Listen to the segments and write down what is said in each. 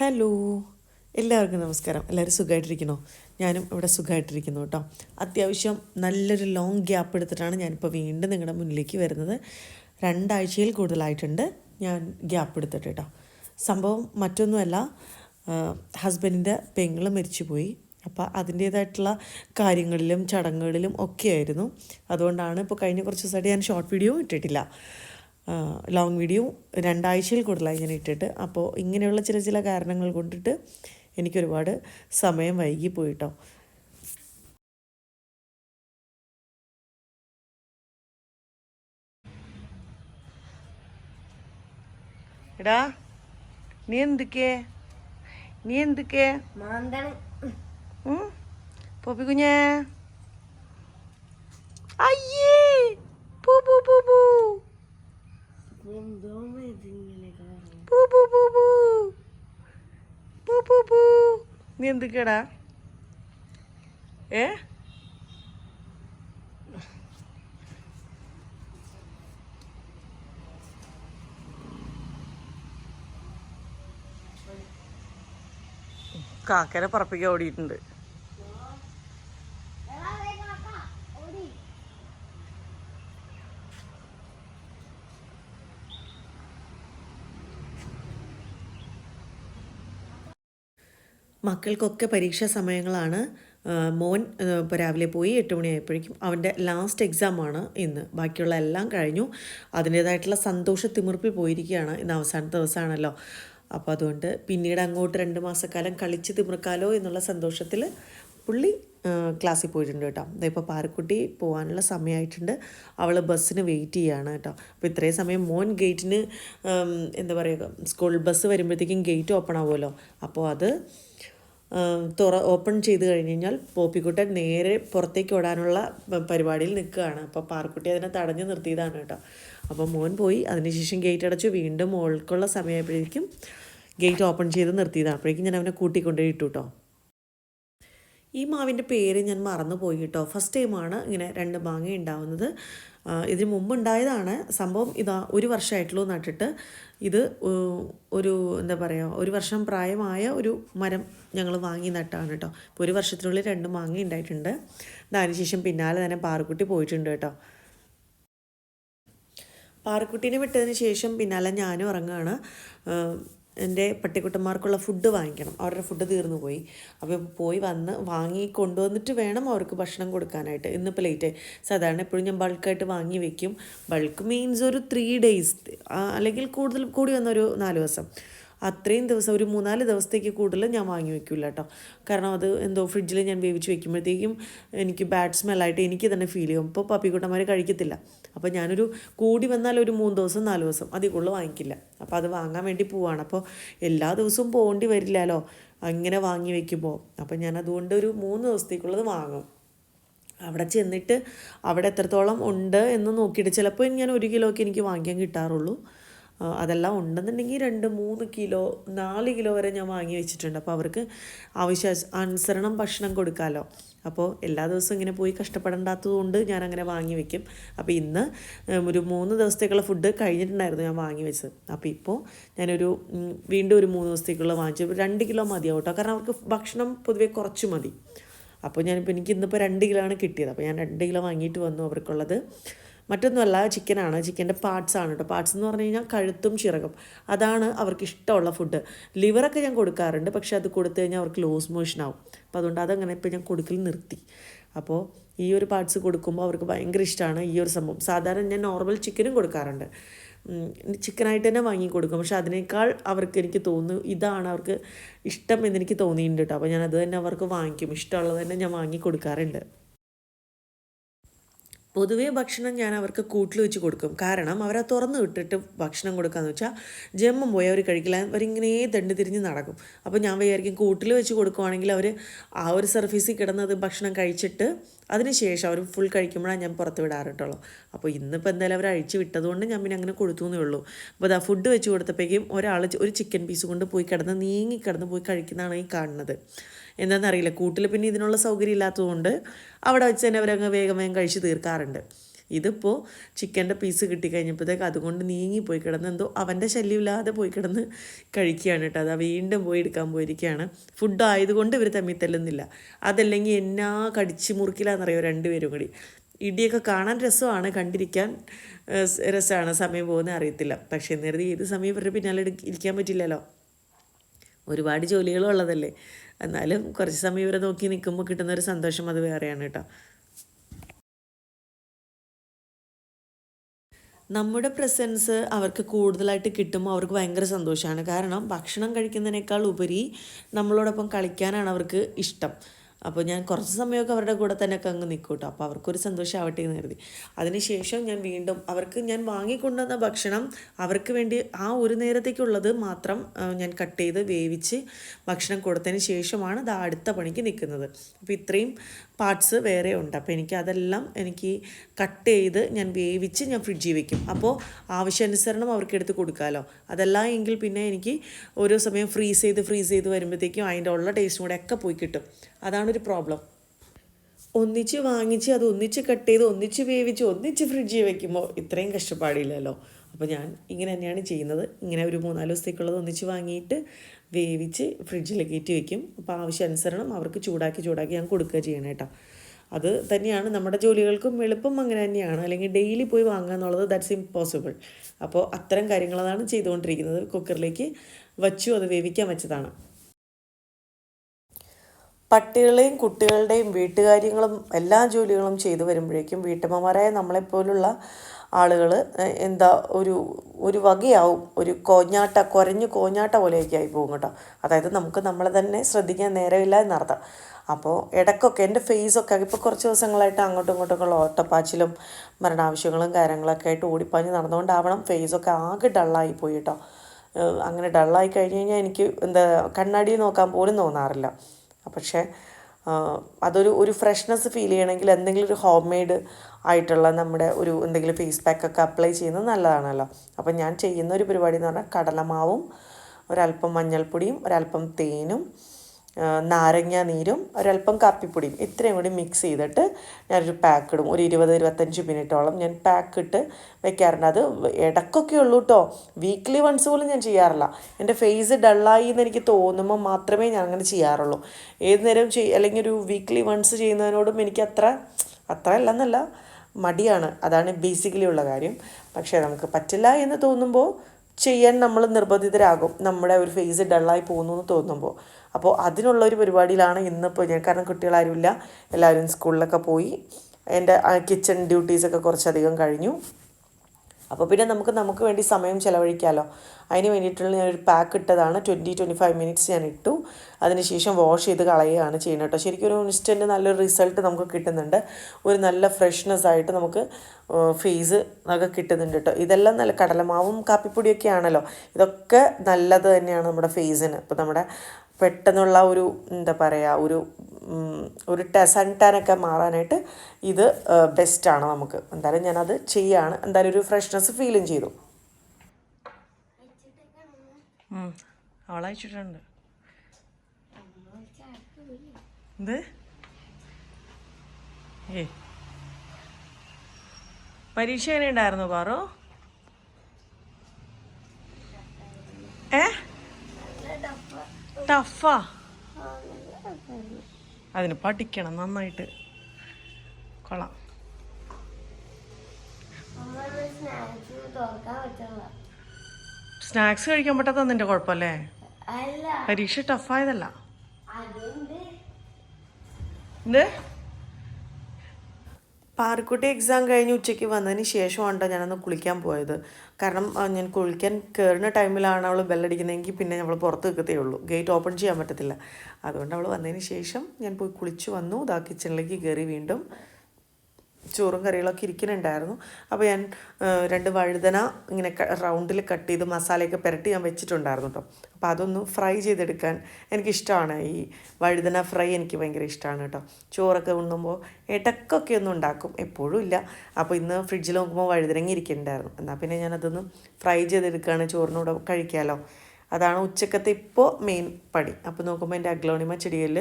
Hello എല്ലാവർക്കും നമസ്കാരം. എല്ലാവരും സുഖമായിട്ടിരിക്കണോ ഞാനും ഇവിടെ സുഖമായിട്ടിരിക്കുന്നു കേട്ടോ. അത്യാവശ്യം നല്ലൊരു ലോങ് ഗ്യാപ്പ് എടുത്തിട്ടാണ് ഞാനിപ്പോൾ വീണ്ടും നിങ്ങളുടെ മുന്നിലേക്ക് വരുന്നത്. രണ്ടാഴ്ചയിൽ കൂടുതലായിട്ടുണ്ട് ഞാൻ ഗ്യാപ്പ് എടുത്തിട്ട് കേട്ടോ. സംഭവം മറ്റൊന്നുമല്ല. ഹസ്ബൻഡിന്റെ പെങ്ങൾ മരിച്ചുപോയി. അപ്പോൾ അതിന്റേതായിട്ടുള്ള കാര്യങ്ങളിലും ചടങ്ങുകളിലും ഒക്കെ ആയിരുന്നു. അതുകൊണ്ടാണ് ഇപ്പോൾ കഴിഞ്ഞ കുറച്ച് ദിവസമായിട്ട് ഞാൻ ഷോർട്ട് വീഡിയോ ഇട്ടിട്ടില്ല. ലോങ് വീഡിയോ രണ്ടാഴ്ചയിൽ കൂടുതലായി ഞാൻ ഇട്ടിട്ട്. അപ്പോൾ ഇങ്ങനെയുള്ള ചില ചില കാരണങ്ങൾ കൊണ്ടിട്ട് എനിക്കൊരുപാട് സമയം വൈകി പോയിട്ടോ. എടാ നീ എന്തൊക്കെ? നീ എന്തൊക്കെ? പോപ്പി കുഞ്ഞേ. അയ്യേ പൂ പൂ പൂ പൂ. നീ എന്തൊക്കെയാടാ? ഏ? കാക്കനെ പറപ്പിക്കാൻ ഓടിയിട്ടുണ്ട്. മക്കൾക്കൊക്കെ പരീക്ഷാ സമയങ്ങളാണ്. മോൻ ഇപ്പോൾ രാവിലെ പോയി എട്ട് മണിയായപ്പോഴേക്കും അവന്റെ ലാസ്റ്റ് എക്സാമാണ് ഇന്ന്. ബാക്കിയുള്ള എല്ലാം കഴിഞ്ഞു. അതിന്റേതായിട്ടുള്ള സന്തോഷ തിമിർപ്പിൽ പോയിരിക്കുകയാണ് ഇന്ന് അവസാനത്തെ ദിവസമാണല്ലോ. അപ്പോൾ അതുകൊണ്ട് പിന്നീട് അങ്ങോട്ട് രണ്ട് മാസക്കാലം കളിച്ച് തിമിർക്കാലോ എന്നുള്ള സന്തോഷത്തിൽ പുള്ളി ക്ലാസ്സിൽ പോയിട്ടുണ്ട് കേട്ടോ. ഇപ്പോൾ പാറക്കുട്ടി പോകാനുള്ള സമയമായിട്ടുണ്ട്. അവൾ ബസ്സിന് വെയിറ്റ് ചെയ്യുകയാണ് കേട്ടോ. അപ്പോൾ ഇത്രയും സമയം മോൻ ഗേറ്റിന് എന്താ പറയുക സ്കൂൾ ബസ് വരുമ്പോഴത്തേക്കും ഗേറ്റ് ഓപ്പൺ ആവുമല്ലോ. അപ്പോൾ അത് തുറ ഓപ്പൺ ചെയ്ത് കഴിഞ്ഞ് കഴിഞ്ഞാൽ പോപ്പിക്കുട്ടൻ നേരെ പുറത്തേക്ക് ഓടാനുള്ള പരിപാടിയിൽ നിൽക്കുകയാണ്. അപ്പോൾ പാർക്കുട്ടി അതിനെ തടഞ്ഞു നിർത്തിയതാണ് കേട്ടോ. അപ്പോൾ മോൻ പോയി. അതിനുശേഷം ഗേറ്റ് അടച്ചു. വീണ്ടും മോൾക്കുള്ള സമയമായപ്പോഴേക്കും ഗേറ്റ് ഓപ്പൺ ചെയ്ത് നിർത്തിയതാണ്. അപ്പോഴേക്കും ഞാൻ അവനെ കൂട്ടിക്കൊണ്ടുപോയി ഇട്ടു കേട്ടോ. ഈ മാവിന്റെ പേര് ഞാൻ മറന്നുപോയി കേട്ടോ. ഫസ്റ്റ് ടൈമാണ് ഇങ്ങനെ രണ്ട് മാങ്ങ ഉണ്ടാവുന്നത്. ഇതിന് മുമ്പ് ഉണ്ടായതാണ്. സംഭവം ഇതാ ഒരു വർഷമായിട്ടുള്ളൂ നട്ടിട്ട്. ഇത് ഒരു എന്താ പറയുക ഒരു വർഷം പ്രായമായ ഒരു മരം ഞങ്ങൾ വാങ്ങി നട്ടാണ് കേട്ടോ. ഇപ്പോൾ ഒരു വർഷത്തിനുള്ളിൽ രണ്ട് മാങ്ങ ഉണ്ടായിട്ടുണ്ട്. അതിനുശേഷം പിന്നാലെ തന്നെ പാറക്കുട്ടി പോയിട്ടുണ്ട് കേട്ടോ. പാറക്കുട്ടീനെ വിട്ടതിന് ശേഷം പിന്നാലെ ഞാനും ഇറങ്ങുകയാണ്. എന്റെ പട്ടിക്കുട്ടന്മാർക്കുള്ള ഫുഡ് വാങ്ങിക്കണം. അവരുടെ ഫുഡ് തീർന്നു പോയി. അപ്പോൾ പോയി വന്ന് വാങ്ങി കൊണ്ടുവന്നിട്ട് വേണം അവർക്ക് ഭക്ഷണം കൊടുക്കാനായിട്ട്. ഇന്നിപ്പോൾ ലേറ്റ് സാധാരണ എപ്പോഴും ഞാൻ ബൾക്കായിട്ട് വാങ്ങി വെക്കും. ബൾക്ക് മീൻസ് ഒരു ത്രീ ഡേയ്സ് അല്ലെങ്കിൽ കൂടുതൽ കൂടി വന്നൊരു നാല് ദിവസം. അത്രയും ദിവസം ഒരു മൂന്നാൽ ദിവസത്തേക്ക് കൂടുതൽ ഞാൻ വാങ്ങി വെക്കില്ല കേട്ടോ. കാരണം അത് എന്തോ ഫ്രിഡ്ജിൽ ഞാൻ വേവിച്ച് വെക്കുമ്പോഴത്തേക്കും എനിക്ക് ബാഡ് സ്മെല്ലായിട്ട് എനിക്ക് തന്നെ ഫീൽ ചെയ്യും. അപ്പോൾ പപ്പിക്കുട്ടന്മാർ കഴിക്കത്തില്ല. അപ്പോൾ ഞാനൊരു കൂടി വന്നാൽ ഒരു മൂന്ന് ദിവസം നാല് ദിവസം അതിൽ കൂടുതൽ വാങ്ങിക്കില്ല. അപ്പോൾ അത് വാങ്ങാൻ വേണ്ടി പോവാണ്. അപ്പോൾ എല്ലാ ദിവസവും പോകേണ്ടി വരില്ലല്ലോ. അങ്ങനെ വാങ്ങി വെക്കുമ്പോൾ അപ്പോൾ ഞാൻ അതുകൊണ്ട് ഒരു മൂന്ന് ദിവസത്തേക്കുള്ളത് വാങ്ങും. അവിടെ ചെന്നിട്ട് അവിടെ എത്രത്തോളം ഉണ്ട് എന്ന് നോക്കിയിട്ട് ചിലപ്പോൾ ഞാൻ ഒരു കിലോ ഒക്കെ എനിക്ക് വാങ്ങിക്കാൻ കിട്ടാറുള്ളൂ. അതെല്ലാം ഉണ്ടെന്നുണ്ടെങ്കിൽ രണ്ട് മൂന്ന് കിലോ നാല് കിലോ വരെ ഞാൻ വാങ്ങി വെച്ചിട്ടുണ്ട്. അപ്പോൾ അവർക്ക് ആവശ്യ അനുസരണം ഭക്ഷണം കൊടുക്കാമല്ലോ അപ്പോൾ എല്ലാ ദിവസവും ഇങ്ങനെ പോയി കഷ്ടപ്പെടേണ്ടാത്തത് കൊണ്ട് ഞാൻ അങ്ങനെ വാങ്ങി വെക്കും. അപ്പോൾ ഇന്ന് ഒരു മൂന്ന് ദിവസത്തേക്കുള്ള ഫുഡ് കഴിഞ്ഞിട്ടുണ്ടായിരുന്നു ഞാൻ വാങ്ങി വെച്ചത്. അപ്പോൾ ഇപ്പോൾ ഞാനൊരു വീണ്ടും ഒരു മൂന്ന് ദിവസത്തേക്കുള്ള വാങ്ങിച്ചു. രണ്ട് കിലോ മതിയാവും കേട്ടോ കാരണം അവർക്ക് ഭക്ഷണം പൊതുവെ കുറച്ച് മതി. അപ്പോൾ ഞാനിപ്പോൾ എനിക്ക് ഇന്നിപ്പോൾ രണ്ട് കിലോ ആണ് കിട്ടിയത്. അപ്പോൾ ഞാൻ രണ്ട് കിലോ വാങ്ങിയിട്ട് വന്നു അവർക്കുള്ളത്. മറ്റൊന്നുമല്ല ചിക്കനാണ്. ചിക്കന്റെ പാർട്സ് ആണ് കേട്ടോ പാർട്സ് എന്ന് പറഞ്ഞു കഴിഞ്ഞാൽ കഴുത്തും ചിറകും. അതാണ് അവർക്ക് ഇഷ്ടമുള്ള ഫുഡ് ലിവറൊക്കെ ഞാൻ കൊടുക്കാറുണ്ട്. പക്ഷെ അത് കൊടുത്തു കഴിഞ്ഞാൽ അവർക്ക് ലോസ് മോഷൻ ആവും. അപ്പോൾ അതുകൊണ്ട് അതങ്ങനെ ഇപ്പോൾ ഞാൻ കൊടുക്കൽ നിർത്തി. അപ്പോൾ ഈ ഒരു പാർട്സ് കൊടുക്കുമ്പോൾ അവർക്ക് ഭയങ്കര ഇഷ്ടമാണ് ഈ ഒരു സംഭവം. സാധാരണ ഞാൻ നോർമൽ ചിക്കനും കൊടുക്കാറുണ്ട്. ചിക്കനായിട്ട് തന്നെ വാങ്ങി കൊടുക്കും. പക്ഷെ അതിനേക്കാൾ അവർക്ക് എനിക്ക് തോന്നുന്നു ഇതാണ് അവർക്ക് ഇഷ്ടം എന്നെനിക്ക് തോന്നിയിട്ടുണ്ട് കേട്ടോ അപ്പോൾ ഞാൻ അത് തന്നെ അവർക്ക് വാങ്ങിക്കും. ഇഷ്ടമുള്ളത് തന്നെ ഞാൻ വാങ്ങി കൊടുക്കാറുണ്ട്. പൊതുവേ ഭക്ഷണം ഞാൻ അവർക്ക് കൂട്ടിൽ വെച്ച് കൊടുക്കും. കാരണം അവരെ തുറന്ന് വിട്ടിട്ട് ഭക്ഷണം കൊടുക്കാന്ന് വെച്ചാൽ ജമ്മം പോയി അവർ കഴിക്കില്ല. അവരിങ്ങനെ തണ്ട് തിരിഞ്ഞ് നടക്കും. അപ്പോൾ ഞാൻ വിചാരിക്കും കൂട്ടിൽ വെച്ച് കൊടുക്കുവാണെങ്കിൽ അവർ ആ ഒരു സർഫീസിൽ കിടന്നത് ഭക്ഷണം കഴിച്ചിട്ട് അതിനുശേഷം അവർ ഫുൾ കഴിക്കുമ്പോഴാണ് ഞാൻ പുറത്ത് വിടാറുട്ടുള്ളൂ അപ്പോൾ ഇന്നിപ്പോൾ എന്തായാലും അവർ അഴിച്ച് വിട്ടതുകൊണ്ട് ഞാൻ പിന്നെ അങ്ങനെ കൊടുത്തു എന്നേ ഉള്ളൂ. അപ്പോൾ അതാ ഫുഡ് വെച്ച് കൊടുത്തപ്പോഴേക്കും ഒരാൾ ഒരു ചിക്കൻ പീസ് കൊണ്ട് പോയി കിടന്ന് നീങ്ങി കിടന്ന് പോയി കഴിക്കുന്നതാണ് ഈ കാണുന്നത്. എന്താണെന്നറിയില്ല കൂട്ടിൽ പിന്നെ ഇതിനുള്ള സൗകര്യം ഇല്ലാത്തതുകൊണ്ട് അവിടെ വെച്ച് തന്നെ അവരങ്ങ് വേഗം വേഗം കഴിച്ച് തീർക്കാറുണ്ട്. ഇതിപ്പോൾ ചിക്കന്റെ പീസ് കിട്ടിക്കഴിഞ്ഞപ്പോഴത്തേക്ക് അതുകൊണ്ട് നീങ്ങി പോയി കിടന്ന് എന്തോ അവന്റെ ശല്യമില്ലാതെ പോയി കിടന്ന് കഴിക്കുകയാണ് കേട്ടോ. അതാ വീണ്ടും പോയി എടുക്കാൻ പോയിരിക്കുകയാണ്. ഫുഡ് ആയതുകൊണ്ട് ഇവർ തമ്മിൽ തല്ലുന്നില്ല അതല്ലെങ്കിൽ എന്നാ കടിച്ച് മുറുക്കിലാന്നറിയോ രണ്ടുപേരും കൂടി. ഇടിയൊക്കെ കാണാൻ രസമാണ് കണ്ടിരിക്കാൻ രസമാണ് സമയം പോകുന്നത് അറിയത്തില്ല. പക്ഷേ നേരത്തെ ഏത് സമയം ഇവരുടെ പിന്നാലെ ഇരിക്കാൻ പറ്റില്ലല്ലോ. ഒരുപാട് ജോലികളും ഉള്ളതല്ലേ. എന്നാലും കുറച്ച് സമയം ഇവരെ നോക്കി നിൽക്കുമ്പോൾ കിട്ടുന്ന ഒരു സന്തോഷം അത് വേറെയാണ് കേട്ടോ. നമ്മുടെ പ്രസൻസ് അവർക്ക് കൂടുതലായിട്ട് കിട്ടുമ്പോൾ അവർക്ക് ഭയങ്കര സന്തോഷമാണ്. കാരണം ഭക്ഷണം കഴിക്കുന്നതിനേക്കാൾ ഉപരി നമ്മളോടൊപ്പം കളിക്കാനാണ് അവർക്ക് ഇഷ്ടം. അപ്പോൾ ഞാൻ കുറച്ച് സമയമൊക്കെ അവരുടെ കൂടെ തന്നെ ഒക്കെ അങ്ങ് നിൽക്കും കേട്ടോ. അപ്പോൾ അവർക്കൊരു സന്തോഷമാവട്ടെ എന്ന് കരുതി. അതിനുശേഷം ഞാൻ വീണ്ടും അവർക്ക് ഞാൻ വാങ്ങിക്കൊണ്ടുവന്ന ഭക്ഷണം അവർക്ക് വേണ്ടി ആ ഒരു നേരത്തേക്കുള്ളത് മാത്രം ഞാൻ കട്ട് ചെയ്ത് വേവിച്ച് ഭക്ഷണം കൊടുത്തതിന് ശേഷമാണ് അത് അടുത്ത പണിക്ക് നിൽക്കുന്നത്. അപ്പോൾ ഇത്രയും പാർട്സ് വേറെ ഉണ്ട്. അപ്പോൾ എനിക്ക് അതെല്ലാം എനിക്ക് കട്ട് ചെയ്ത് ഞാൻ വേവിച്ച് ഞാൻ ഫ്രിഡ്ജിൽ വെക്കും. അപ്പോൾ ആവശ്യാനുസരണം അവർക്ക് എടുത്ത് കൊടുക്കാമല്ലോ അതല്ല എങ്കിൽ പിന്നെ എനിക്ക് ഓരോ സമയം ഫ്രീസ് ചെയ്ത് ഫ്രീസ് ചെയ്ത് വരുമ്പോഴത്തേക്കും അതിന്റെ ഉള്ള ടേസ്റ്റും കൂടെ ഒക്കെ പോയി കിട്ടും. അതാണൊരു പ്രോബ്ലം ഒന്നിച്ച് വാങ്ങിച്ച് അത് ഒന്നിച്ച് കട്ട് ചെയ്ത് ഒന്നിച്ച് വേവിച്ച് ഒന്നിച്ച് ഫ്രിഡ്ജിൽ വെക്കുമ്പോൾ ഇത്രയും കഷ്ടപ്പാടില്ലല്ലോ. അപ്പോൾ ഞാൻ ഇങ്ങനെ തന്നെയാണ് ചെയ്യുന്നത്. ഇങ്ങനെ ഒരു മൂന്നാൽ ദിവസത്തേക്കുള്ളത് ഒന്നിച്ച് വാങ്ങിയിട്ട് വേവിച്ച് ഫ്രിഡ്ജിൽ കയറ്റി വെക്കും. അപ്പോൾ ആവശ്യാനുസരണം അവർക്ക് ചൂടാക്കി ചൂടാക്കി ഞാൻ കൊടുക്കുക ചെയ്യണം കേട്ടോ അത് തന്നെയാണ് നമ്മുടെ ജോലികൾക്കും എളുപ്പം അങ്ങനെ തന്നെയാണ്. അല്ലെങ്കിൽ ഡെയിലി പോയി വാങ്ങുക എന്നുള്ളത് ദാറ്റ്സ് ഇമ്പോസിബിൾ. അപ്പോൾ അത്തരം കാര്യങ്ങളാണ് ചെയ്തുകൊണ്ടിരിക്കുന്നത്. കുക്കറിലേക്ക് വച്ചു അത് വേവിക്കാൻ വെച്ചതാണ്. പട്ടികളെയും കുട്ടികളുടെയും വീട്ടുകാര്യങ്ങളും എല്ലാ ജോലികളും ചെയ്തു വരുമ്പോഴേക്കും വീട്ടമ്മമാരായ നമ്മളെപ്പോലുള്ള ആളുകൾ എന്താ ഒരു ഒരു വകയാവും. ഒരു കോഞ്ഞാട്ട കുറഞ്ഞു കോഞ്ഞാട്ട പോലെയൊക്കെ ആയി പോകും കേട്ടോ. അതായത് നമുക്ക് നമ്മളെ തന്നെ ശ്രദ്ധിക്കാൻ നേരമില്ല എന്നർത്ഥം. അപ്പോൾ ഇടയ്ക്കൊക്കെ എന്റെ ഫേസൊക്കെ ഇപ്പോൾ കുറച്ച് ദിവസങ്ങളായിട്ട് അങ്ങോട്ടും ഇങ്ങോട്ടും ഉള്ള ഓട്ടപ്പാച്ചിലും മരണാവശ്യങ്ങളും കാര്യങ്ങളൊക്കെ ആയിട്ട് ഓടിപ്പാഞ്ഞ് നടന്നുകൊണ്ടാവണം ഫേസൊക്കെ ആകെ ഡള്ളായി പോയി കേട്ടോ. അങ്ങനെ ഡള്ളായി കഴിഞ്ഞ് കഴിഞ്ഞാൽ എനിക്ക് എന്താ കണ്ണാടി നോക്കാൻ പോലും തോന്നാറില്ല. പക്ഷേ അതൊരു ഒരു ഫ്രഷ്നെസ് ഫീൽ ചെയ്യണമെങ്കിൽ എന്തെങ്കിലും ഒരു ഹോം മെയ്ഡ് ആയിട്ടുള്ള നമ്മുടെ ഒരു എന്തെങ്കിലും ഫേസ് പാക്കൊക്കെ അപ്ലൈ ചെയ്യുന്നത് നല്ലതാണല്ലോ. അപ്പം ഞാൻ ചെയ്യുന്ന ഒരു പരിപാടി എന്ന് പറഞ്ഞാൽ കടലമാവും ഒരല്പം മഞ്ഞൾപ്പൊടിയും ഒരല്പം തേനും നാരങ്ങ നീരും ഒരല്പം കാപ്പിപ്പൊടിയും ഇത്രയും കൂടി മിക്സ് ചെയ്തിട്ട് ഞാനൊരു പാക്ക് ഇടും. ഒരു ഇരുപത് ഇരുപത്തഞ്ച് മിനിറ്റോളം ഞാൻ പാക്ക് ഇട്ട് വെക്കാറുണ്ട്. അത് ഇടക്കൊക്കെ ഉള്ളൂ കേട്ടോ വീക്ക്ലി വൺസ് പോലും ഞാൻ ചെയ്യാറില്ല. എന്റെ ഫേസ് ഡള്ളായി എന്ന് എനിക്ക് തോന്നുമ്പോൾ മാത്രമേ ഞാൻ അങ്ങനെ ചെയ്യാറുള്ളൂ. ഏത് നേരം ചെയ് അല്ലെങ്കിൽ ഒരു വീക്ക്ലി വൺസ് ചെയ്യുന്നതിനോടും എനിക്ക് അത്ര അത്ര അല്ലെന്നല്ല മടിയാണ്. അതാണ് ബേസിക്കലി ഉള്ള കാര്യം. പക്ഷേ നമുക്ക് പറ്റില്ല എന്ന് തോന്നുമ്പോൾ ചെയ്യാൻ നമ്മൾ നിർബന്ധിതരാകും. നമ്മുടെ ഒരു ഫേസ് ഡള്ളായി പോകുന്നു എന്ന് തോന്നുമ്പോൾ. അപ്പോൾ അതിനുള്ള ഒരു പരിപാടിയിലാണ് ഇന്നിപ്പോൾ ഞാൻ. കാരണം കുട്ടികളാരുമില്ല. എല്ലാവരും സ്കൂളിലൊക്കെ പോയി. എന്റെ കിച്ചൺ ഡ്യൂട്ടീസൊക്കെ കുറച്ചധികം കഴിഞ്ഞു. അപ്പോൾ പിന്നെ നമുക്ക് നമുക്ക് വേണ്ടി സമയം ചിലവഴിക്കാമല്ലോ അതിന് വേണ്ടിയിട്ടുള്ള ഞാനൊരു പാക്ക് ഇട്ടതാണ്. ട്വന്റി ട്വന്റി ഫൈവ് മിനിറ്റ്സ് ഞാൻ ഇട്ടു. അതിനുശേഷം വാഷ് ചെയ്ത് കളയുകയാണ് ചെയ്യുന്നത് കേട്ടോ. ശരിക്കും ഒരു ഇൻസ്റ്റന്റ് നല്ലൊരു റിസൾട്ട് നമുക്ക് കിട്ടുന്നുണ്ട്. ഒരു നല്ല ഫ്രഷ്നെസ് ആയിട്ട് നമുക്ക് ഫേസ് ഒക്കെ കിട്ടുന്നുണ്ട് കേട്ടോ. ഇതെല്ലാം നല്ല കടലമാവും കാപ്പിപ്പൊടിയൊക്കെ ആണല്ലോ. ഇതൊക്കെ നല്ലത് തന്നെയാണ് നമ്മുടെ ഫേസിന് ഇപ്പോൾ നമ്മുടെ പെട്ടെന്നുള്ള ഒരു എന്താ പറയുക ഒരു ഒരു സൺ ടാനൊക്കെ മാറാനായിട്ട് ഇത് ബെസ്റ്റാണ് നമുക്ക്. എന്തായാലും ഞാനത് ചെയ്യാണ്. എന്തായാലും ഒരു ഫ്രഷ്നെസ് ഫീലും ചെയ്തു. അവളയച്ചിട്ടുണ്ട് എന്ത്? ഏ. പരീക്ഷ എങ്ങനെ ഉണ്ടായിരുന്നു പാറോ? ഏ? ടഫാ. അതിന് പഠിക്കണം നന്നായിട്ട്. കൊള്ളാം. സ്നാക്സ് കഴിക്കാൻ പറ്റാത്ത നിന്റെ കുഴപ്പമല്ലേ? അല്ല. പരീക്ഷ ടഫായതല്ല. എന്ത്? പാറക്കുട്ടി എക്സാം കഴിഞ്ഞ് ഉച്ചയ്ക്ക് വന്നതിന് ശേഷമാണ് ട്ടോ ഞാനൊന്ന് കുളിക്കാൻ പോയത്. കാരണം ഞാൻ കുളിക്കാൻ കയറുന്ന ടൈമിലാണ് അവൾ ബെല്ലടിക്കുന്നതെങ്കിൽ പിന്നെ നമ്മൾ പുറത്ത് നിൽക്കത്തേ ഉള്ളൂ. ഗേറ്റ് ഓപ്പൺ ചെയ്യാൻ പറ്റത്തില്ല. അതുകൊണ്ട് അവൾ വന്നതിന് ശേഷം ഞാൻ പോയി കുളിച്ച് വന്നു. ഇതാ കിച്ചണിലേക്ക് കയറി വീണ്ടും ചോറും കറികളൊക്കെ ഇരിക്കുന്നുണ്ടായിരുന്നു. അപ്പോൾ ഞാൻ രണ്ട് വഴുതന ഇങ്ങനെ റൗണ്ടിൽ കട്ട് ചെയ്ത് മസാലയൊക്കെ പുരട്ടി ഞാൻ വെച്ചിട്ടുണ്ടായിരുന്നു കേട്ടോ അപ്പോൾ അതൊന്ന് ഫ്രൈ ചെയ്തെടുക്കാൻ എനിക്കിഷ്ടമാണ് ഈ വഴുതന ഫ്രൈ എനിക്ക് ഭയങ്കര ഇഷ്ടമാണ് കേട്ടോ. ചോറൊക്കെ ഉണ്ണുമ്പോൾ ഇടക്കൊക്കെ ഒന്നും ഉണ്ടാക്കും. എപ്പോഴും ഇല്ല. അപ്പോൾ ഇന്ന് ഫ്രിഡ്ജിൽ നോക്കുമ്പോൾ വഴുതനങ്ങി ഇരിക്കുന്നുണ്ടായിരുന്നു എന്നാൽ പിന്നെ ഞാനതൊന്ന് ഫ്രൈ ചെയ്തെടുക്കുകയാണ് ചോറിനൂടെ കഴിക്കാമല്ലോ അതാണ് ഉച്ചക്കത്തെ ഇപ്പോൾ മെയിൻ പണി. അപ്പോൾ നോക്കുമ്പോൾ എന്റെ അഗ്ലോണിമ ചെടിയിൽ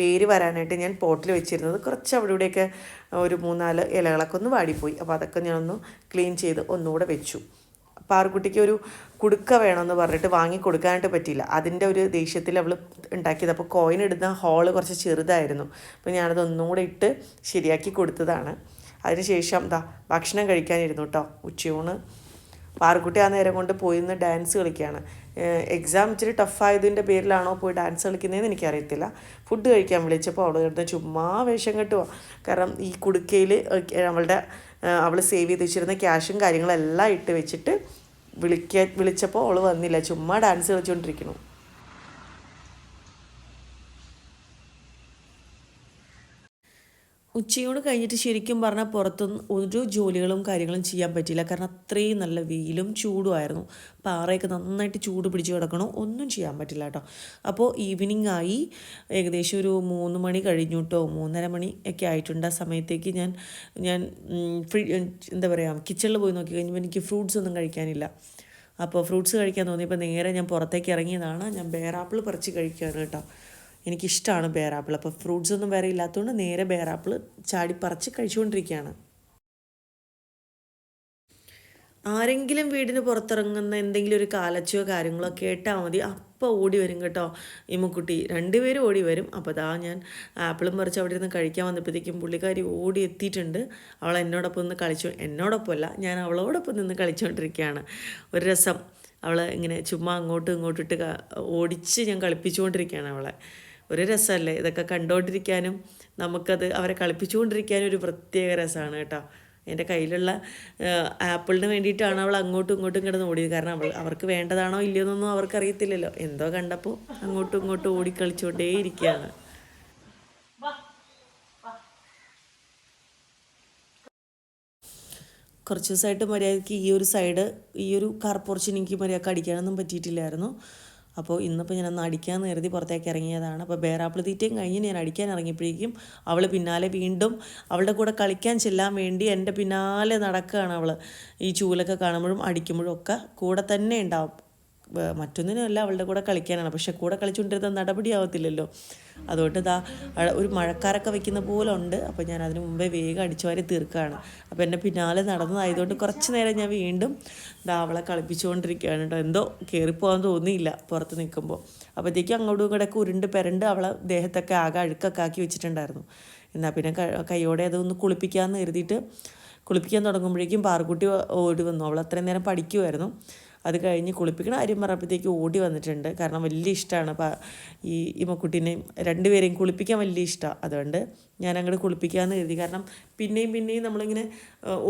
വേര് വരാനായിട്ട് ഞാൻ പോട്ടിൽ വെച്ചിരുന്നത്. കുറച്ച് അവിടെ ഇവിടെയൊക്കെ ഒരു മൂന്നാൽ ഇലകളൊക്കെ ഒന്ന് വാടിപ്പോയി. അപ്പോൾ അതൊക്കെ ഞാനൊന്ന് ക്ലീൻ ചെയ്ത് ഒന്നുകൂടെ വെച്ചു. പാറുക്കുട്ടിക്ക് ഒരു കുടുക്ക വേണമെന്ന് പറഞ്ഞിട്ട് വാങ്ങി കൊടുക്കാനായിട്ട് പറ്റിയില്ല. അതിന്റെ ഒരു ദേഷ്യത്തിൽ അവൾ ഉണ്ടാക്കിയത്. അപ്പോൾ കോയിൻ ഇടുന്ന ഹോൾ കുറച്ച് ചെറുതായിരുന്നു. അപ്പോൾ ഞാനത് ഒന്നുകൂടെ ഇട്ട് ശരിയാക്കി കൊടുത്തതാണ്. അതിനുശേഷം എന്താ ഭക്ഷണം കഴിക്കാനിരുന്നു കേട്ടോ. ഉച്ചയൂണ്. പാറുക്കുട്ടി ആ നേരം കൊണ്ട് പോയി നിന്ന് ഡാൻസ് കളിക്കുകയാണ്. എക്സാം ഇച്ചിരി ടഫായതിന്റെ പേരിലാണോ പോയി ഡാൻസ് കളിക്കുന്നതെന്ന് എനിക്കറിയത്തില്ല. ഫുഡ് കഴിക്കാൻ വിളിച്ചപ്പോൾ അവൾ ചുമ്മാ വേഷം കെട്ടുക കാരണം ഈ കുടുക്കയിൽ അവളുടെ അവൾ സേവ് ചെയ്ത് വെച്ചിരുന്ന ക്യാഷും കാര്യങ്ങളെല്ലാം ഇട്ട് വെച്ചിട്ട് വിളിക്ക വിളിച്ചപ്പോൾ അവൾ വന്നില്ല. ചുമ്മാ ഡാൻസ് കളിച്ചുകൊണ്ടിരിക്കുന്നു ഉച്ചയോട് കഴിഞ്ഞിട്ട് ശരിക്കും പറഞ്ഞാൽ പുറത്തൊന്നും ഒരു ജോലികളും കാര്യങ്ങളും ചെയ്യാൻ പറ്റിയില്ല. കാരണം അത്രയും നല്ല വെയിലും ചൂടുമായിരുന്നു പാറയൊക്കെ നന്നായിട്ട് ചൂട് പിടിച്ച് കിടക്കണോ. ഒന്നും ചെയ്യാൻ പറ്റില്ല കേട്ടോ. അപ്പോൾ ഈവനിങ് ആയി. ഏകദേശം ഒരു മൂന്ന് മണി കഴിഞ്ഞു മൂന്നര മണി ഒക്കെ ആയിട്ടുണ്ട് ആ സമയത്തേക്ക് ഞാൻ ഞാൻ എന്താ പറയുക കിച്ചണിൽ പോയി നോക്കി കഴിഞ്ഞപ്പോൾ എനിക്ക് ഫ്രൂട്ട്സ് ഒന്നും കഴിക്കാനില്ല. അപ്പോൾ ഫ്രൂട്ട്സ് കഴിക്കാൻ തോന്നിയപ്പോൾ നേരെ ഞാൻ പുറത്തേക്ക് ഇറങ്ങിയതാണ്. ഞാൻ ബേറാപ്പിൾ പറിച്ച് കഴിക്കുകയാണ് കേട്ടോ. എനിക്കിഷ്ടമാണ് ബേറാപ്പിൾ. അപ്പോൾ ഫ്രൂട്ട്സ് ഒന്നും വേറെ ഇല്ലാത്തതുകൊണ്ട് നേരെ ബേറാപ്പിൾ ചാടി പറിച്ച് കഴിച്ചുകൊണ്ടിരിക്കുകയാണ്. ആരെങ്കിലും വീടിന് പുറത്തിറങ്ങുന്ന എന്തെങ്കിലും ഒരു കാലച്ചോ കാര്യങ്ങളോ കേട്ടാൽ മതി. അപ്പോൾ ഓടി വരും കേട്ടോ ഇമ്മക്കുട്ടി. രണ്ടുപേരും ഓടി വരും. അപ്പോൾ ദാ ഞാൻ ആപ്പിളും പറിച്ച് അവിടെ ഇരുന്ന് കഴിക്കാൻ വന്നപ്പോഴത്തേക്കും പുള്ളിക്കാരി ഓടി എത്തിയിട്ടുണ്ട്. അവൾ എന്നോടൊപ്പം നിന്ന് കളിച്ചു. എന്നോടൊപ്പമല്ല ഞാൻ അവളോടൊപ്പം നിന്ന് കളിച്ചുകൊണ്ടിരിക്കുകയാണ്. ഒരു രസം. അവൾ ഇങ്ങനെ ചുമ്മാ അങ്ങോട്ടും ഇങ്ങോട്ടും ഇട്ട് ഓടിച്ച് ഞാൻ കളിപ്പിച്ചുകൊണ്ടിരിക്കുകയാണ് അവളെ. ഒരു രസമല്ലേ? ഇതൊക്കെ കണ്ടുകൊണ്ടിരിക്കാനും നമുക്കത് അവരെ കളിപ്പിച്ചുകൊണ്ടിരിക്കാനും ഒരു പ്രത്യേക രസമാണ് കേട്ടോ. എന്റെ കയ്യിലുള്ള ആപ്പിളിന് വേണ്ടിയിട്ടാണ് അവൾ അങ്ങോട്ടും ഇങ്ങോട്ടും കിടന്ന് ഓടിയത്. കാരണം അവൾ അവർക്ക് വേണ്ടതാണോ ഇല്ലയോ എന്നൊന്നും അവർക്കറിയത്തില്ലല്ലോ. എന്തോ കണ്ടപ്പോൾ അങ്ങോട്ടും ഇങ്ങോട്ടും ഓടി കളിച്ചുകൊണ്ടേ ഇരിക്കുകയാണ്. കുറച്ച് ദിവസമായിട്ട് മര്യാദയ്ക്ക് ഈ ഒരു സൈഡ് ഈ ഒരു കാർ പോർച്ചിന് എനിക്ക് മര്യാദയ്ക്ക് അടിക്കാനൊന്നും പറ്റിയിട്ടില്ലായിരുന്നു. അപ്പോൾ ഇന്നിപ്പോൾ ഞാനൊന്ന് അടിക്കാമെന്ന് കരുതി പുറത്തേക്ക് ഇറങ്ങിയതാണ്. അപ്പോൾ ബേറാപ്പിൾ തീറ്റയും കഴിഞ്ഞ് ഞാൻ അടിക്കാൻ ഇറങ്ങിയപ്പോഴേക്കും അവൾ പിന്നാലെ വീണ്ടും അവളുടെ കൂടെ കളിക്കാൻ ചെല്ലാൻ വേണ്ടി എന്റെ പിന്നാലെ നടക്കുകയാണ് അവൾ. ഈ ചൂലൊക്കെ കാണുമ്പോഴും അടിക്കുമ്പോഴും ഒക്കെ കൂടെ തന്നെ ഉണ്ടാവും. മറ്റൊന്നിനുമല്ല അവളുടെ കൂടെ കളിക്കാനാണ്. പക്ഷെ കൂടെ കളിച്ചുകൊണ്ടിരുന്ന നടപടിയാവത്തില്ലല്ലോ അതുകൊണ്ട് ഇതാ ഒരു മഴക്കാരൊക്കെ വെക്കുന്ന പോലെ ഉണ്ട്. അപ്പോൾ ഞാൻ അതിന് മുമ്പേ വേഗം അടിച്ചുവാരി തീർക്കുകയാണ്. അപ്പോൾ എന്റെ പിന്നാലെ നടന്നതായതുകൊണ്ട് കുറച്ച് നേരം ഞാൻ വീണ്ടും ഇതാ അവളെ കളിപ്പിച്ചുകൊണ്ടിരിക്കുകയാണ് കേട്ടോ. എന്തോ കയറിപ്പോകാൻ തോന്നിയില്ല പുറത്ത് നിൽക്കുമ്പോൾ. അപ്പോഴത്തേക്കും അങ്ങോട്ടും ഇങ്ങോട്ടൊക്കെ ഉരുണ്ട് പെരണ്ട് അവളെ ദേഹത്തൊക്കെ ആകെ അഴുക്കൊക്കെ ആക്കി വെച്ചിട്ടുണ്ടായിരുന്നു. എന്നാൽ പിന്നെ കൈയോടെ അതൊന്ന് കുളിപ്പിക്കാമെന്ന് കരുതിയിട്ട് കുളിപ്പിക്കാൻ തുടങ്ങുമ്പോഴേക്കും പാറുക്കുട്ടി ഓടി വന്നു. അവൾ അത്രയും നേരം പഠിക്കുമായിരുന്നു അത് കഴിഞ്ഞ് കുളിപ്പിക്കണം. ആര്യം പറഞ്ഞപ്പോഴത്തേക്ക് ഓടി വന്നിട്ടുണ്ട്. കാരണം വലിയ ഇഷ്ടമാണ് അപ്പം ഈ ഇമ്മക്കുട്ടീനെയും രണ്ടുപേരെയും കുളിപ്പിക്കാൻ വലിയ ഇഷ്ടമാണ് അതുകൊണ്ട് ഞാൻ അങ്ങോട്ട് കുളിപ്പിക്കാമെന്ന് കരുതി. കാരണം പിന്നെയും പിന്നെയും നമ്മളിങ്ങനെ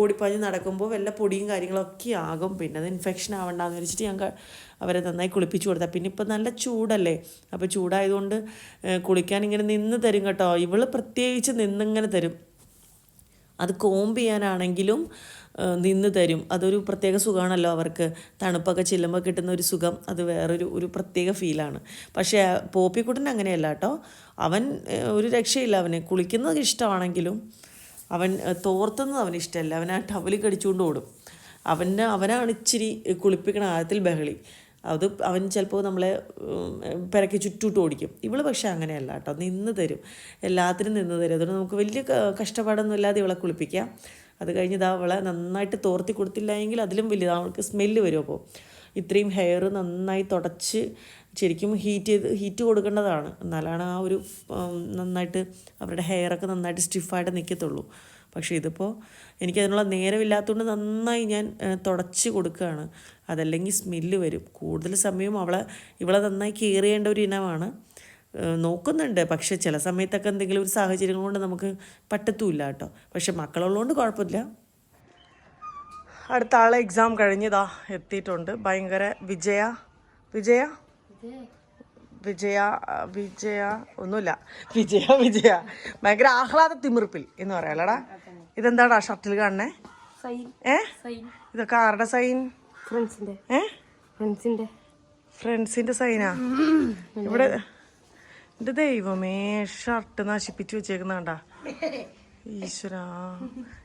ഓടിപ്പാഞ്ഞ് നടക്കുമ്പോൾ വല്ല പൊടിയും കാര്യങ്ങളൊക്കെ ആകും. പിന്നെ അത് ഇൻഫെക്ഷൻ ആവണ്ടെന്ന് വെച്ചിട്ട് ഞാൻ അവരെ നന്നായി കുളിപ്പിച്ചു കൊടുത്താൽ പിന്നെ ഇപ്പം നല്ല ചൂടല്ലേ? അപ്പോൾ ചൂടായതുകൊണ്ട് കുളിക്കാൻ ഇങ്ങനെ നിന്ന് തരും കേട്ടോ. ഇവൾ പ്രത്യേകിച്ച് നിന്നിങ്ങനെ തരും. അത് കോമ്പ് ചെയ്യാനാണെങ്കിലും നിന്ന് തരും. അതൊരു പ്രത്യേക സുഖമാണല്ലോ അവർക്ക്. തണുപ്പൊക്കെ ചെല്ലുമ്പോൾ കിട്ടുന്ന ഒരു സുഖം. അത് വേറൊരു ഒരു പ്രത്യേക ഫീലാണ് പക്ഷേ പോപ്പിക്കുട്ടൻ അങ്ങനെയല്ല കേട്ടോ അവൻ ഒരു രക്ഷയില്ല അവന്. കുളിക്കുന്നത് ഇഷ്ടമാണെങ്കിലും അവൻ തോർത്തുന്നത് അവന് ഇഷ്ടമല്ല. അവൻ ആ ടവലി കടിച്ചുകൊണ്ട് ഓടും. അവന് അവനാണ് ഇച്ചിരി കുളിപ്പിക്കണ ആഴത്തിൽ ബഹളി. അത് അവൻ ചിലപ്പോൾ നമ്മളെ പെരക്കി ചുറ്റൂട്ട് ഓടിക്കും. ഇവൾ പക്ഷേ അങ്ങനെയല്ല കേട്ടോ നിന്ന് തരും. എല്ലാത്തിനും നിന്ന് തരും. അതുകൊണ്ട് നമുക്ക് വലിയ ക- കഷ്ടപ്പാടൊന്നും ഇല്ലാതെ ഇവളെ കുളിപ്പിക്കാം. അത് കഴിഞ്ഞ് ഇതാ അവളെ നന്നായിട്ട് തോർത്തി കൊടുത്തില്ല എങ്കിൽ അതിലും വലിയ അവൾക്ക് സ്മെല്ല് വരും അപ്പോൾ. ഇത്രയും ഹെയർ നന്നായി തുടച്ച് ശരിക്കും ഹീറ്റ് ചെയ്ത് ഹീറ്റ് കൊടുക്കേണ്ടതാണ്. എന്നാലാണ് ആ ഒരു നന്നായിട്ട് അവരുടെ ഹെയറൊക്കെ നന്നായിട്ട് സ്റ്റിഫായിട്ട് നിൽക്കത്തുള്ളൂ പക്ഷേ ഇതിപ്പോൾ എനിക്കതിനുള്ള നേരമില്ലാത്തതുകൊണ്ട് നന്നായി ഞാൻ തുടച്ച് കൊടുക്കുകയാണ്. അതല്ലെങ്കിൽ സ്മെല്ല് വരും. കൂടുതൽ സമയവും അവളെ ഇവളെ നന്നായി കെയർ ചെയ്യേണ്ട ഒരു ഇനമാണ്. നോക്കുന്നുണ്ട്. പക്ഷേ ചില സമയത്തൊക്കെ എന്തെങ്കിലും ഒരു സാഹചര്യം കൊണ്ട് നമുക്ക് പറ്റത്തുമില്ല കേട്ടോ. പക്ഷെ മക്കളുള്ളതുകൊണ്ട് കുഴപ്പമില്ല. അടുത്ത ആളെ എക്സാം കഴിഞ്ഞതാ എത്തിയിട്ടുണ്ട്. ഭയങ്കര വിജയ വിജയ? വിജയ വിജയ ഒന്നുമില്ല. വിജയ വിജയ. ഭയങ്കര ആഹ്ലാദ തിമിർപ്പിൽ എന്ന് പറയാലടാ. ഇതെന്താടാ ഷർട്ടിൽ കാണണേ സൈൻ. ഏ? സൈൻ. ഇതൊക്കെ ആരുടെ സൈൻ? ഫ്രണ്ട്സിന്റെ. ഏ? ഫ്രണ്ട്സിന്റെ. ഫ്രണ്ട്സിന്റെ സൈനാ? ഇവിടെ എന്റെ ദൈവമേ ഷർട്ട് നശിപ്പിച്ചു വെച്ചേക്കുന്ന കണ്ടാ ഈശ്വരാ.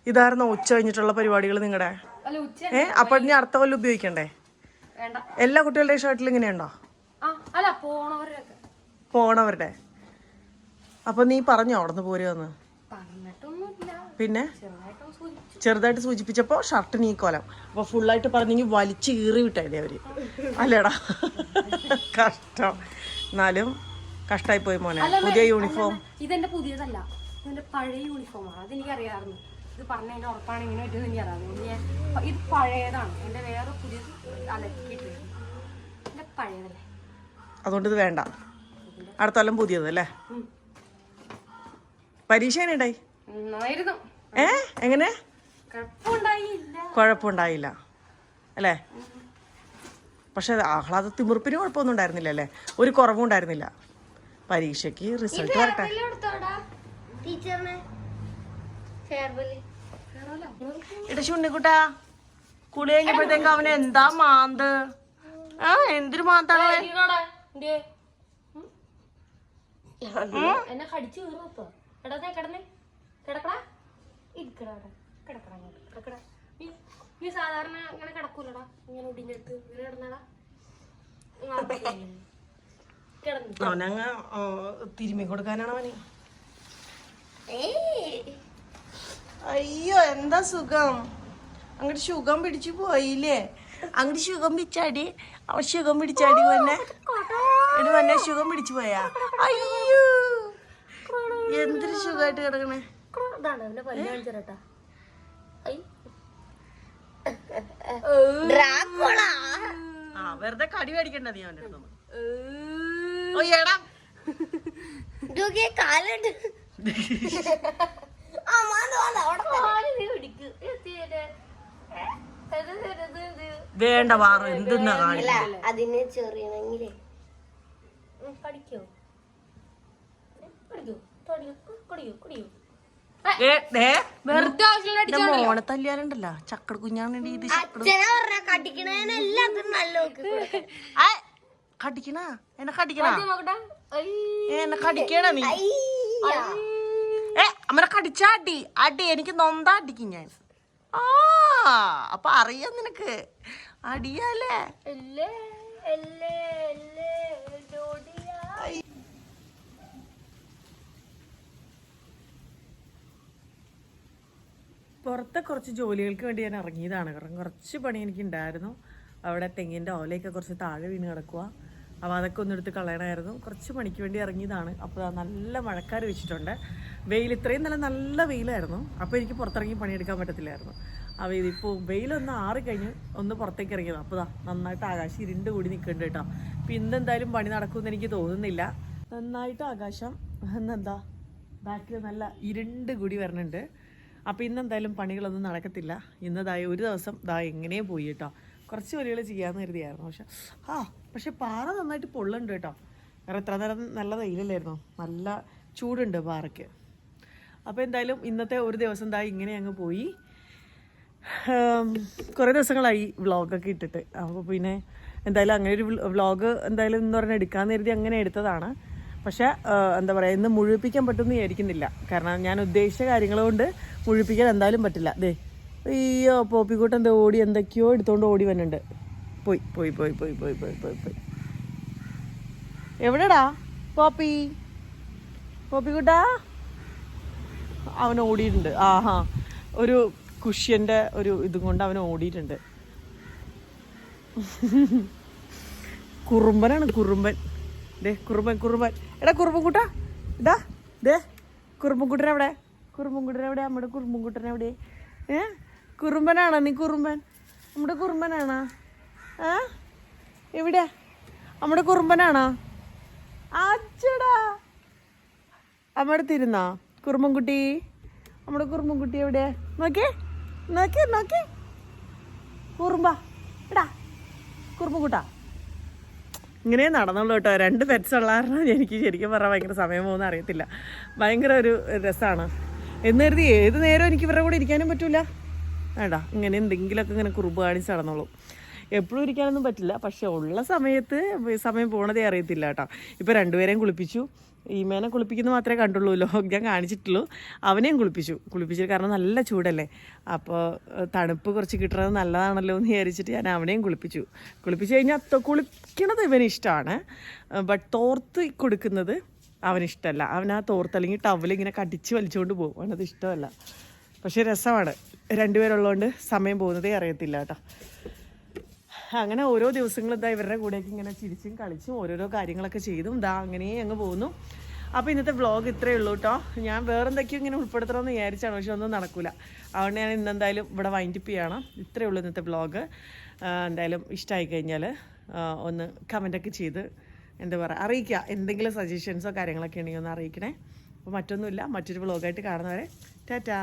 ഇതായിരുന്നു ഉച്ച കഴിഞ്ഞിട്ടുള്ള പരിപാടികൾ നിങ്ങളുടെ അല്ല ഉച്ച ഏ അപ്പൊ ഇനി അടുത്ത കൊല്ലം ഉപയോഗിക്കണ്ടേ? എല്ലാ കുട്ടികളുടെയും ഷർട്ടിൽ ഇങ്ങനെയുണ്ടോ? പോണവരുടെ. അപ്പൊ നീ പറഞ്ഞോ അവിടെ നിന്ന് പോരുമെന്ന് പിന്നെ? ചെറുതായിട്ട് സൂചിപ്പിച്ചപ്പോ ഷർട്ട് നീ കൊലം. അപ്പൊ ഫുള്ളായിട്ട് പറഞ്ഞെങ്കിൽ വലിച്ച് കീറി വിട്ടല്ലേ അവർ. അല്ലേടാ? കഷ്ടം. എന്നാലും കഷ്ടായി പോയി മോനെ പുതിയ യൂണിഫോം ഇതെന്റെ പുതിയതല്ല. ഇതെന്റെ പഴയ യൂണിഫോമാണ് അതെനിക്ക് അറിയാമായിരുന്നു. ഇത് പറഞ്ഞതിന്റെ ഉറപ്പാണ് ഇങ്ങനെ പറ്റുമെന്ന് എനിക്ക് അറിയാം. ഞാൻ ഇത് പഴയതാണ്. എന്റെ വേറെ പുതിയ അലക്കിയിട്ട് എന്റെ പഴയതല്ലേ? അതുകൊണ്ട് ഇത് വേണ്ട. അടുത്ത കൊല്ലം പുതിയത് അല്ലേ. പരീക്ഷ എങ്ങനെ ഉണ്ടായി നന്നായിരുന്നു. ഏ? എങ്ങനെ? കുഴപ്പമുണ്ടായില്ല. അല്ലേ? പക്ഷെ ആഹ്ലാദ തിമിർപ്പിന് കുഴപ്പമൊന്നും ഉണ്ടായിരുന്നില്ല അല്ലേ? ഒരു കുറവും ഉണ്ടായിരുന്നില്ല. പരീക്ഷയ്ക്ക് റിസൾട്ട് വരട്ടെ. എടാ ചുണ്ണിക്കുട്ടാ കുളി കഴിഞ്ഞപ്പോഴത്തേക്ക് അവന് എന്താ മാന്ത്? ആ എന്തൊരു മാന്താണ്? എന്നെ കടിച്ചു കീറപ്പോ എടാ കിടന്നേ. കിടക്കടാ. ഇരിക്കടാ അവിടെ. കിടക്കടാ അങ്ങോട്ട്. കിടക്കടാ. നീ നീ സാധാരണ ഇങ്ങനെ കിടക്കൂലടാ. ഇങ്ങനെ ഒടിഞ്ഞെടുത്ത് ഇങ്ങനെ കിടന്നടാ. കിടന്നു അവനങ്ങ് തിരുമ്മി കൊടുക്കാനാണ് അവന്. അയ്യോ എന്താ സുഖം? അങ്ങോട്ട് സുഖം പിടിച്ചു പോയില്ലേ? അങ്ങോട്ട് സുഖം പിടിച്ചാടി. അവൻ സുഖം പിടിച്ചാടി വന്നെ. എടി വന്നെ സുഖം പിടിച്ചു പോയാ? അയ്യോ. എന്തൊരു സുഖമായിട്ട് കിടക്കണേ? വെറുതെ കടി മേടിക്കണ്ട നീ അവന്റെ അടുത്ത് ഓ എടാ ഇതൊക്കെ വേണ്ട വാറ എന്തെന്നാ കാണില്ല അതിനെ ചെറിയണെങ്കിലേ. കടിക്കോ ചക്കട കുഞ്ഞാണ് ഇത് കടിക്കണേനെല്ലാം അത് നല്ല കൊടുക്കണം. ആ, കടിക്കണ? എന്നെ കടിക്കണ നോക്കട്ടെ എന്നെ കടിക്കണ നീ? അയ്യ. ഏ അമ്മനെ കടിച്ചാ അടി. അടി എനിക്ക് നൊന്താ അടിക്കും ഞാൻ. ആ അപ്പൊ അറിയാം നിനക്ക്. അടിയാലേ. പുറത്തെ കുറച്ച് ജോലികൾക്ക് വേണ്ടി ഞാൻ ഇറങ്ങിയതാണ്. കാരണം കുറച്ച് പണി എനിക്കുണ്ടായിരുന്നു അവിടെ തെങ്ങിന്റെ ഓലയൊക്കെ കുറച്ച് താഴെ വീണ് കിടക്കുക അപ്പോൾ അതൊക്കെ ഒന്ന് എടുത്ത് കളയണമായിരുന്നു. കുറച്ച് മണിക്ക് വേണ്ടി ഇറങ്ങിയതാണ്. അപ്പോൾ നല്ല മഴക്കാർ വെച്ചിട്ടുണ്ട്. വെയിൽ ഇത്രയും നല്ല നല്ല വെയിലായിരുന്നു. അപ്പോൾ എനിക്ക് പുറത്തിറങ്ങി പണിയെടുക്കാൻ പറ്റത്തില്ലായിരുന്നു. അപ്പോൾ ഇതിപ്പോൾ വെയിലൊന്ന് ആറിക്കഴിഞ്ഞ് ഒന്ന് പുറത്തേക്ക് ഇറങ്ങിയത്. അപ്പോൾ ഇതാ നന്നായിട്ട് ആകാശം ഇരുണ്ട് കൂടി നിൽക്കുന്നുണ്ട് കേട്ടോ. അപ്പോൾ ഇന്ന് എന്തായാലും പണി നടക്കുമെന്ന് എനിക്ക് തോന്നുന്നില്ല. നന്നായിട്ട് ആകാശം എന്താ ബാക്കിൽ നല്ല ഇരുണ്ട് കൂടി വരുന്നുണ്ട്. അപ്പോൾ ഇന്ന് എന്തായാലും പണികളൊന്നും നടക്കത്തില്ല. ഇന്നതായ ഒരു ദിവസം ദാ എങ്ങനെയും പോയി കേട്ടോ. കുറച്ച് ജോലികൾ ചെയ്യാമെന്ന് കരുതിയായിരുന്നു. പക്ഷെ ആ പക്ഷെ പാറ നന്നായിട്ട് പൊള്ളുണ്ട് കേട്ടോ. കാരണം എത്ര നേരം നല്ല വെയിലല്ലായിരുന്നു? നല്ല ചൂടുണ്ട് പാറയ്ക്ക്. അപ്പോൾ എന്തായാലും ഇന്നത്തെ ഒരു ദിവസം എന്താ ഇങ്ങനെ അങ്ങ് പോയി. കുറേ ദിവസങ്ങളായി വ്ളോഗൊക്കെ ഇട്ടിട്ട്. അപ്പോൾ പിന്നെ എന്തായാലും അങ്ങനെ ഒരു വ്ളോഗ് എന്തായാലും എന്ന് പറഞ്ഞാൽ എടുക്കാമെന്ന് കരുതി അങ്ങനെ എടുത്തതാണ്. പക്ഷേ എന്താ പറയുക ഇന്ന് മുഴുപ്പിക്കാൻ പറ്റുമെന്ന് വിചാരിക്കുന്നില്ല. കാരണം ഞാൻ ഉദ്ദേശിച്ച കാര്യങ്ങൾ കൊണ്ട് എന്തായാലും പറ്റില്ല. ദേ അയ്യോ പോപ്പിക്കൂട്ടം എന്താ ഓടി എന്തൊക്കെയോ എടുത്തുകൊണ്ട് ഓടി വന്നുണ്ട് പോയി പോയി പോയി പോയി പോയി പോയി പോയി പോയി. എവിടെടാ? പോപ്പി. പോപ്പി കുട്ടാ. അവൻ ഓടിയിട്ടുണ്ട്. ആഹാ. ഒരു കുഷ്യന്റെ ഒരു ഇതും കൊണ്ട് അവൻ ഓടിയിട്ടുണ്ട്. കുറുമ്പനാണ് കുറുമ്പൻ. ദേ കുറുമ്പൻ കുറുമ്പൻ. എടാ കുറുമ്പൻകുട്ടാ. ഇതാ ദേ കുറുമ്പൻകുട്ടനെവിടെ. കുറുമ്പൻകുട്ടൻ എവിടെ നമ്മുടെ കുറുമ്പൻകുട്ടനെവിടെ. ഏ? കുറുമ്പനാണോ നീ കുറുമ്പൻ? നമ്മുടെ കുറുമ്പനാണോ? ആ? എവിടെയാ? നമ്മുടെ കുറുമ്പനാണോ? അച്ചടാ. അമ്മയുടെ തിരുന്നാ കുറുമ്പൻകുട്ടി. നമ്മുടെ കുറുമ്പൻകുട്ടി എവിടെ നോക്കേ നോക്കേ നോക്കേ കുറുമ്പ. എടാ കുറുമ്പൂട്ടാ ഇങ്ങനെ നടന്നുള്ളൂ കേട്ടോ. രണ്ട് പെറ്റ്സ് ഉള്ള കാരണം എനിക്ക് ശരിക്കും പറയാൻ ഭയങ്കര സമയം പോകുന്ന അറിയത്തില്ല. ഭയങ്കര ഒരു രസമാണ് എന്ന് കരുതി ഏത് നേരം എനിക്ക് ഇവരുടെ കൂടെ ഇരിക്കാനും പറ്റൂല. വേണ്ട ഇങ്ങനെ എന്തെങ്കിലുമൊക്കെ ഇങ്ങനെ കുറുമ്പ് കാണിച്ച് നടന്നോളൂ. എപ്പോഴും ഇരിക്കാനൊന്നും പറ്റില്ല. പക്ഷെ ഉള്ള സമയത്ത് സമയം പോണതേ അറിയത്തില്ല കേട്ടോ. ഇപ്പോൾ രണ്ടുപേരെയും കുളിപ്പിച്ചു. ഈ മേനെ കുളിപ്പിക്കുന്നത് മാത്രമേ കണ്ടുള്ളൂ ലോക്ക് ഞാൻ കാണിച്ചിട്ടുള്ളൂ. അവനെയും കുളിപ്പിച്ചു. കുളിപ്പിച്ചിട്ട് കാരണം നല്ല ചൂടല്ലേ. അപ്പോൾ തണുപ്പ് കുറച്ച് കിട്ടുന്നത് നല്ലതാണല്ലോ എന്ന് വിചാരിച്ചിട്ട് ഞാൻ അവനെയും കുളിപ്പിച്ചു. കുളിപ്പിച്ച് കഴിഞ്ഞാൽ കുളിക്കണത് ഇവന് ഇഷ്ടമാണ് ബട്ട് തോർത്ത് കൊടുക്കുന്നത് അവനിഷ്ടമല്ല അവൻ ആ തോർത്തല്ലെങ്കിൽ ടവൽ ഇങ്ങനെ കടിച്ച് വലിച്ചുകൊണ്ട് പോകും. അവനത് ഇഷ്ടമല്ല. പക്ഷേ രസമാണ്. രണ്ടുപേരുള്ളതുകൊണ്ട് സമയം പോകുന്നതേ അറിയത്തില്ല കേട്ടോ. അങ്ങനെ ഓരോ ദിവസങ്ങളും ഇതാ ഇവരുടെ കൂടെയൊക്കെ ഇങ്ങനെ ചിരിച്ചും കളിച്ചും ഓരോരോ കാര്യങ്ങളൊക്കെ ചെയ്തും ഇതാ അങ്ങനെ അങ്ങ് പോകുന്നു. അപ്പോൾ ഇന്നത്തെ വ്ളോഗ് ഇത്രയേ ഉള്ളൂ കേട്ടോ ഞാൻ വേറെന്തൊക്കെയോ ഇങ്ങനെ ഉൾപ്പെടുത്തണമെന്ന് വിചാരിച്ചാണ് പക്ഷെ ഒന്നും നടക്കില്ല അതുകൊണ്ട് ഞാൻ ഇന്നെന്തായാലും ഇവിടെ വൈൻഡപ്പ് ചെയ്യണം. ഇത്രയേ ഉള്ളൂ ഇന്നത്തെ വ്ളോഗ് എന്തായാലും ഇഷ്ടമായി കഴിഞ്ഞാൽ ഒന്ന് കമന്റൊക്കെ ചെയ്ത് എന്താ പറയുക അറിയിക്കുക. എന്തെങ്കിലും സജഷൻസോ കാര്യങ്ങളൊക്കെ ഉണ്ടെങ്കിൽ ഒന്ന് അറിയിക്കണേ. അപ്പോൾ മറ്റൊന്നുമില്ല. മറ്റൊരു വ്ളോഗായിട്ട് കാണുന്നവരെ ടാറ്റാ.